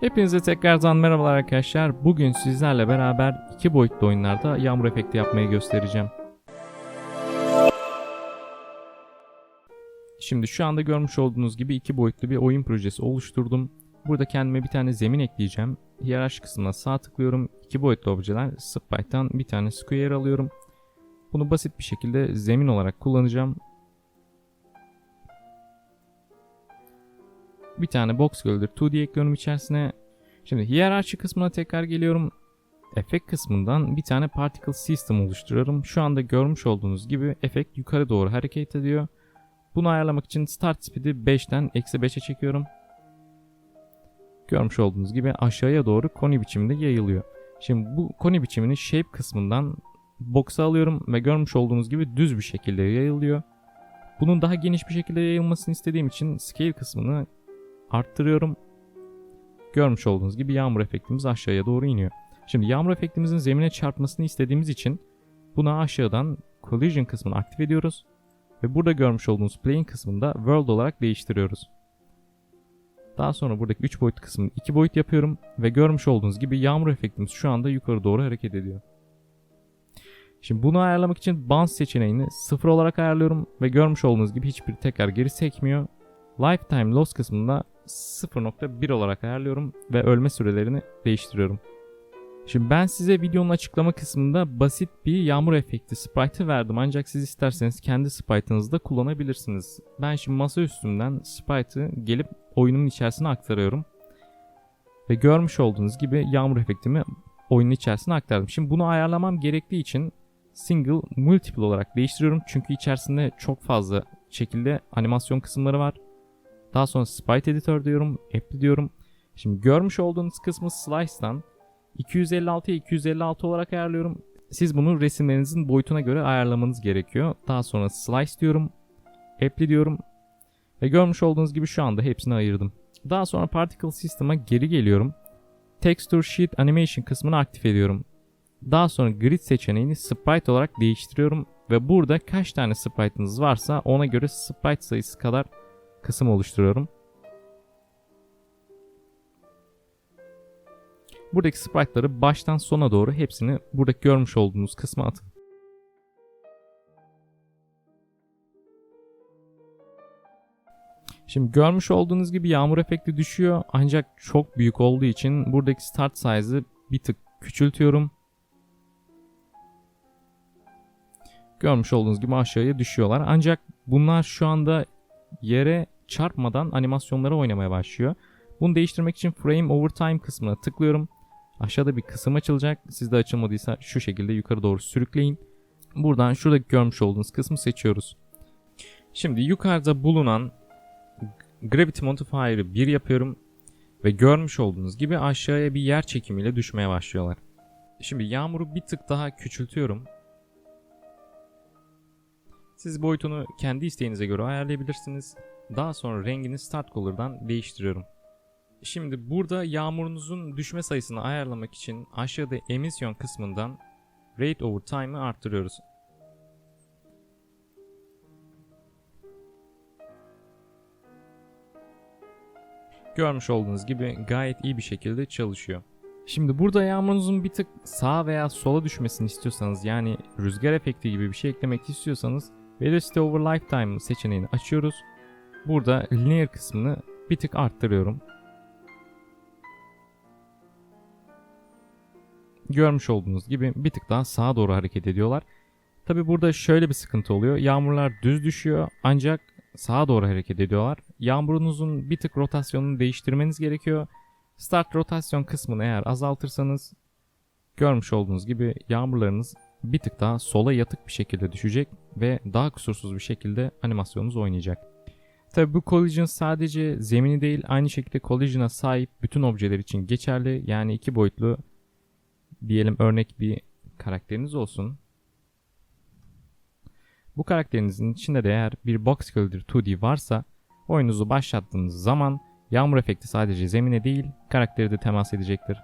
Hepinize tekrardan merhabalar arkadaşlar. Bugün sizlerle beraber iki boyutlu oyunlarda yağmur efekti yapmayı göstereceğim. Şimdi şu anda görmüş olduğunuz gibi iki boyutlu bir oyun projesi oluşturdum. Burada kendime bir tane zemin ekleyeceğim. Hiyerarşi kısmına sağ tıklıyorum. İki boyutlu objeler sprite'tan bir tane square alıyorum. Bunu basit bir şekilde zemin olarak kullanacağım. Bir tane box Builder 2D ekliyorum içerisine. Şimdi hiyerarşi kısmına tekrar geliyorum. Efekt kısmından bir tane particle system oluşturuyorum. Şu anda görmüş olduğunuz gibi efekt yukarı doğru hareket ediyor. Bunu ayarlamak için start speed'i 5'ten eksi 5'e çekiyorum. Görmüş olduğunuz gibi aşağıya doğru koni biçiminde yayılıyor. Şimdi bu koni biçimini shape kısmından box'a alıyorum ve görmüş olduğunuz gibi düz bir şekilde yayılıyor. Bunun daha geniş bir şekilde yayılmasını istediğim için scale kısmını arttırıyorum. Görmüş olduğunuz gibi yağmur efektimiz aşağıya doğru iniyor. Şimdi yağmur efektimizin zemine çarpmasını istediğimiz için buna aşağıdan collision kısmını aktif ediyoruz. Ve burada görmüş olduğunuz plane kısmında world olarak değiştiriyoruz. Daha sonra buradaki 3 boyut kısmını 2 boyut yapıyorum ve görmüş olduğunuz gibi yağmur efektimiz şu anda yukarı doğru hareket ediyor. Şimdi bunu ayarlamak için bounce seçeneğini 0 olarak ayarlıyorum ve görmüş olduğunuz gibi hiçbir tekrar geri sekmiyor. Lifetime loss kısmında 0.1 olarak ayarlıyorum ve ölme sürelerini değiştiriyorum. Şimdi ben size videonun açıklama kısmında basit bir yağmur efekti sprite'ı verdim ancak siz isterseniz kendi sprite'ınızı da kullanabilirsiniz. Ben şimdi masa üstünden sprite'ı gelip oyunun içerisine aktarıyorum. Ve görmüş olduğunuz gibi yağmur efektimi oyunun içerisine aktardım. Şimdi bunu ayarlamam gerektiği için single multiple olarak değiştiriyorum. Çünkü içerisinde çok fazla şekilde animasyon kısımları var. Daha sonra Sprite Editor diyorum, Apply diyorum. Şimdi görmüş olduğunuz kısmı Slice'dan 256'ya 256 olarak ayarlıyorum. Siz bunu resimlerinizin boyutuna göre ayarlamanız gerekiyor. Daha sonra Slice diyorum, Apply diyorum. Ve görmüş olduğunuz gibi şu anda hepsini ayırdım. Daha sonra Particle System'a geri geliyorum. Texture Sheet Animation kısmını aktif ediyorum. Daha sonra Grid seçeneğini Sprite olarak değiştiriyorum. Ve burada kaç tane sprite'ınız varsa ona göre sprite sayısı kadar kısım oluşturuyorum. Buradaki sprite'ları baştan sona doğru hepsini buradaki görmüş olduğunuz kısma atın. Şimdi görmüş olduğunuz gibi yağmur efekti düşüyor ancak çok büyük olduğu için buradaki start size'ı bir tık küçültüyorum. Görmüş olduğunuz gibi aşağıya düşüyorlar. Ancak bunlar şu anda yere çarpmadan animasyonları oynamaya başlıyor. Bunu değiştirmek için Frame Over Time kısmına tıklıyorum. Aşağıda bir kısım açılacak. Sizde açılmadıysa şu şekilde yukarı doğru sürükleyin. Buradan şuradaki görmüş olduğunuz kısmı seçiyoruz. Şimdi yukarıda bulunan Gravity Modifier'ı 1 yapıyorum. Ve görmüş olduğunuz gibi aşağıya bir yer çekimiyle düşmeye başlıyorlar. Şimdi yağmuru bir tık daha küçültüyorum. Siz boyutunu kendi isteğinize göre ayarlayabilirsiniz. Daha sonra rengini Start Color'dan değiştiriyorum. Şimdi burada yağmurunuzun düşme sayısını ayarlamak için aşağıda emisyon kısmından Rate Over Time'ı arttırıyoruz. Görmüş olduğunuz gibi gayet iyi bir şekilde çalışıyor. Şimdi burada yağmurunuzun bir tık sağa veya sola düşmesini istiyorsanız yani rüzgar efekti gibi bir şey eklemek istiyorsanız Velocity over Lifetime seçeneğini açıyoruz. Burada linear kısmını bir tık arttırıyorum. Görmüş olduğunuz gibi bir tık daha sağa doğru hareket ediyorlar. Tabi burada şöyle bir sıkıntı oluyor. Yağmurlar düz düşüyor ancak sağa doğru hareket ediyorlar. Yağmurunuzun bir tık rotasyonunu değiştirmeniz gerekiyor. Start rotasyon kısmını eğer azaltırsanız görmüş olduğunuz gibi yağmurlarınız bir tık daha sola yatık bir şekilde düşecek ve daha kusursuz bir şekilde animasyonunuz oynayacak. Tabi bu collision sadece zemini değil aynı şekilde collision'a sahip bütün objeler için geçerli. Yani iki boyutlu diyelim örnek bir karakteriniz olsun. Bu karakterinizin içinde de eğer bir box builder 2D varsa oyununuzu başlattığınız zaman yağmur efekti sadece zemine değil karakteri de temas edecektir.